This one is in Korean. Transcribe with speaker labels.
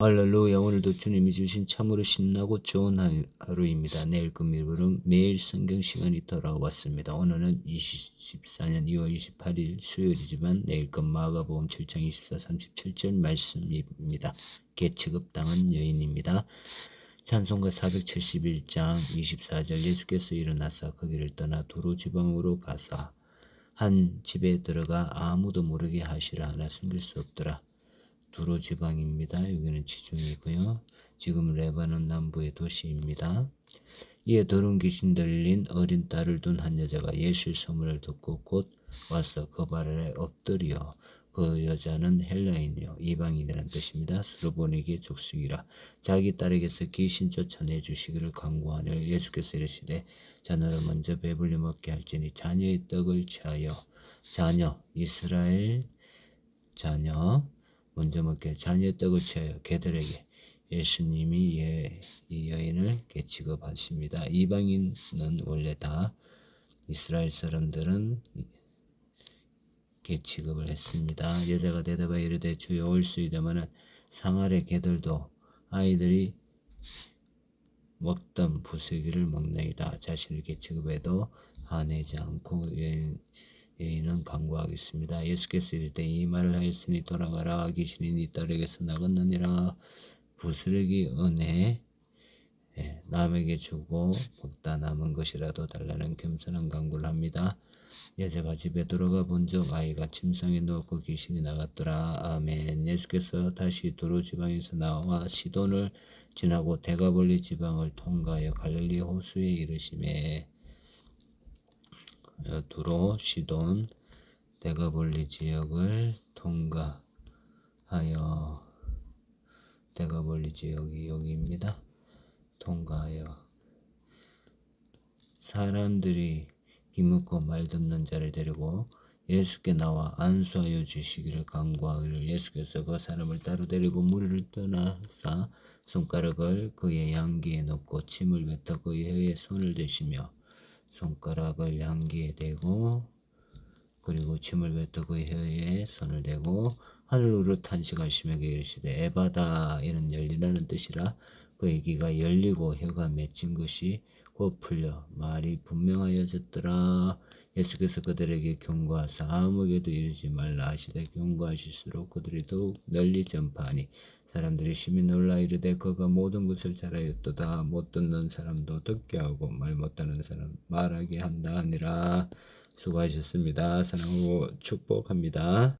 Speaker 1: 할렐루야 오늘도 주님이 주신 참으로 신나고 좋은 하- 하루입니다. 내일 금요일은 매일 성경 시간이 돌아왔습니다. 오늘은 2014년 2월 28일 수요일이지만 내일 금 마가복음 7장 24, 37절 말씀입니다. 개취급 당한 여인입니다. 찬송가 471장 24절 예수께서 일어나사 거기를 떠나 두로 지방으로 가사 한 집에 들어가 아무도 모르게 하시라 하나 숨길 수 없더라. 두로 지방입니다. 여기는 지중이고요. 지금 레바논 남부의 도시입니다. 이에 더러운 귀신 들린 어린 딸을 둔 한 여자가 예수의 소문을 듣고 곧 와서 그 발에 엎드려 그 여자는 헬라인이요 이방인이라는 뜻입니다. 스로보니게 족속이라 자기 딸에게서 귀신 쫓아내 주시기를 강구하늘 예수께서 이르시되 자녀를 먼저 배불리 먹게 할지니 자녀의 떡을 취하여 자녀 이스라엘 자녀 먼저 먹게 자녀의 떡을 취하여 개들에게 예수님이 예, 이 여인을 개취급하십니다. 이방인은 원래 다 이스라엘 사람들은 개취급을 했습니다. 여자가 대답하여 이르되 주여 올수이다마는 상아래 개들도 아이들이 먹던 부스기를 먹나이다. 자신을 개취급해도 화내지 않고 여인, 여인은 강구하겠습니다. 예수께서 이르되 이 말을 하였으니 돌아가라 귀신이 네 딸에게서 나갔느니라 부스러기 은혜 예, 남에게 주고 먹다 남은 것이라도 달라는 겸손한 강구를 합니다. 여자가 집에 들어가 본적 아이가 침상에 누웠고 귀신이 나갔더라. 아멘. 예수께서 다시 두로 지방에서 나와 시돈을 지나고 대가볼리 지방을 통과하여 갈릴리 호수에 이르심에 어, 두로 시돈 대가볼리 지역을 통과하여 대가볼리 지역이 여기입니다. 통과하여 사람들이 기묻고 말 듣는 자를 데리고 예수께 나와 안수하여 주시기를 강구하기를 예수께서 그 사람을 따로 데리고 무리를 떠나사 손가락을 그의 양기에 넣고 침을 뱉어 그의 혀에 손을 대시며 손가락을 양기에 대고 그리고 침을 뱉어 그의 혀에 손을 대고 하늘으로 탄식하시며 이르시되 에바다 이는 열리라는 뜻이라 그의 귀가 열리고 혀가 맺힌 것이 곧 풀려 말이 분명하여졌더라. 예수께서 그들에게 경고하사 아무에게도 이르지 말라 하시되 경고하실수록 그들이 더욱 널리 전파하니 사람들이 심히 놀라 이르되 그가 모든 것을 잘하였도다. 못 듣는 사람도 듣게 하고 말 못하는 사람 말하게 한다 하니라. 수고하셨습니다. 사랑하고 축복합니다.